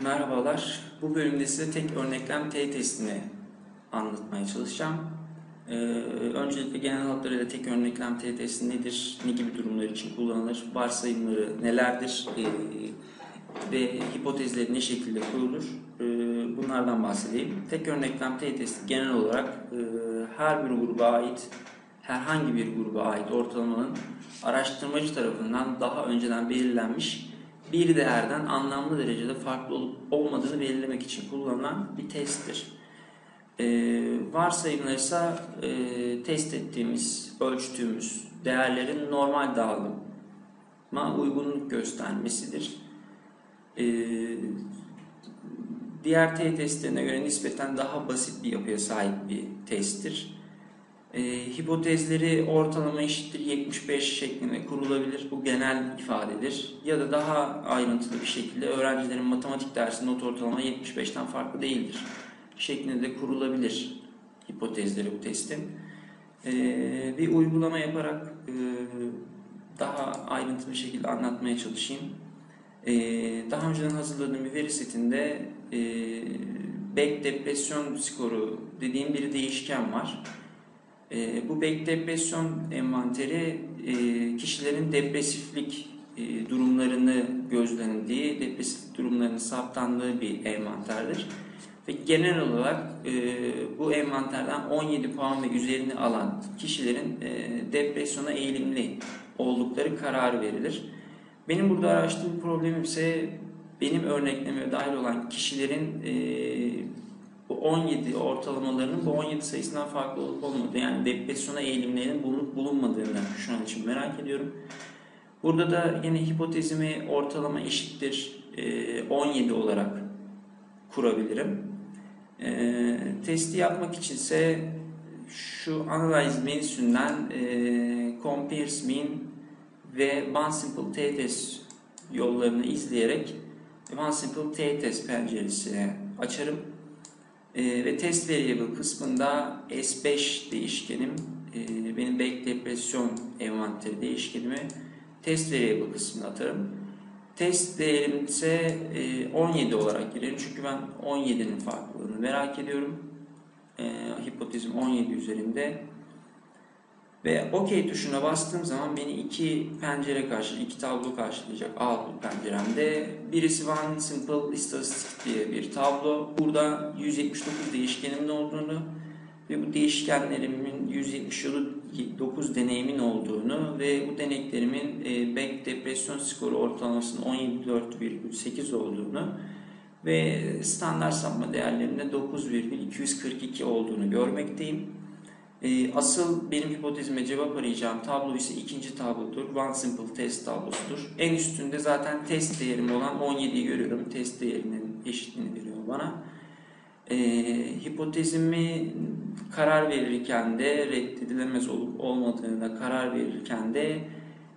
Merhabalar. Bu bölümde size tek örneklem T testini anlatmaya çalışacağım. Ee, öncelikle genel hatlarıyla tek örneklem T testi nedir, ne gibi durumlar için kullanılır, varsayımları nelerdir ee, ve hipotezleri ne şekilde kurulur ee, bunlardan bahsedeyim. Tek örneklem T testi genel olarak e, her bir gruba ait, herhangi bir gruba ait ortalamanın araştırmacı tarafından daha önceden belirlenmiş bir değerden anlamlı derecede farklı olup olmadığını belirlemek için kullanılan bir testtir. Ee, varsayımlar ise e, test ettiğimiz, ölçtüğümüz değerlerin normal dağılıma uygunluk göstermesidir. Ee, diğer T testlerine göre nispeten daha basit bir yapıya sahip bir testtir. E, hipotezleri ortalama eşittir 75 şeklinde kurulabilir. Bu genel ifadedir. Ya da daha ayrıntılı bir şekilde öğrencilerin matematik dersi not ortalama 75'ten farklı değildir. Şeklinde de kurulabilir hipotezleri bu testin. E, bir uygulama yaparak e, daha ayrıntılı bir şekilde anlatmaya çalışayım. E, daha önceden hazırladığım bir veri setinde e, back depresyon skoru dediğim bir değişken var. E, bu back depresyon envanteri e, kişilerin depresiflik e, durumlarını gözlendiği, depresif durumlarını saptandığı bir envanterdir. Ve genel olarak e, bu envanterden 17 puan ve üzerini alan kişilerin e, depresyona eğilimli oldukları karar verilir. Benim burada araştırdığım problemim ise benim örnekleme dahil olan kişilerin e, bu 17 ortalamalarının bu 17 sayısından farklı olup olmadığı yani depresyona eğilimlerinin bulunup bulunmadığını şu an için merak ediyorum. Burada da yine hipotezimi ortalama eşittir 17 olarak kurabilirim. Testi yapmak içinse şu Analyze menüsünden Compares Mean ve One Simple T-Test yollarını izleyerek One Simple T-Test penceresini açarım. E, ve test variable kısmında S5 değişkenim, e, benim back depresyon envanteri değişkenimi test variable kısmına atarım. Test değerim ise e, 17 olarak girerim çünkü ben 17'nin farklılığını merak ediyorum. Hipotezim 17 üzerinde. Ve OK tuşuna bastığım zaman beni iki pencere karşı, iki tablo karşılayacak Outlook penceremde. Birisi One Simple Statistik diye bir tablo. Burada 179 değişkenimin olduğunu ve bu değişkenlerimin 179 deneyimin olduğunu ve bu deneklerimin e, back depresyon skoru ortalamasının 17.4,8 olduğunu ve standart sapma değerlerinde 9,242 olduğunu görmekteyim. Ee, asıl benim hipotezime cevap arayacağım tablo ise ikinci tablodur. One Simple Test tablosudur. En üstünde zaten test değerim olan 17'yi görüyorum. Test değerinin eşitliğini veriyor bana. Ee, hipotezimi karar verirken de reddedilemez olup olmadığına karar verirken de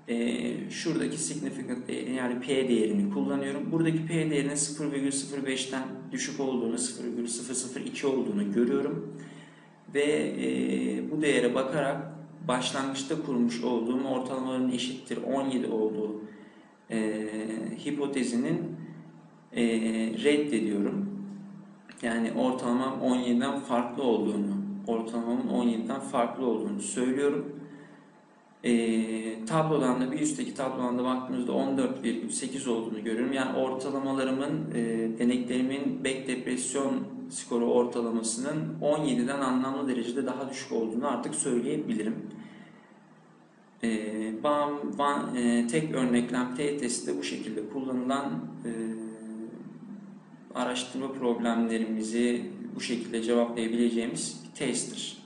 e, şuradaki significant değeri yani P değerini kullanıyorum. Buradaki P değerinin 0,05'ten düşük olduğunu, 0,002 olduğunu görüyorum ve e, bu değere bakarak başlangıçta kurmuş olduğum ortalamaların eşittir 17 olduğu e, hipotezinin e, reddediyorum. Yani ortalamam 17'den farklı olduğunu, ortalamamın 17'den farklı olduğunu söylüyorum. E, tablodan da bir üstteki tablodan da baktığımızda 14,8 olduğunu görüyorum. Yani ortalamalarımın, e, deneklerimin back depresyon skoru ortalamasının 17'den anlamlı derecede daha düşük olduğunu artık söyleyebilirim. E, BAM e, tek örneklem T testi de bu şekilde kullanılan e, araştırma problemlerimizi bu şekilde cevaplayabileceğimiz bir testtir.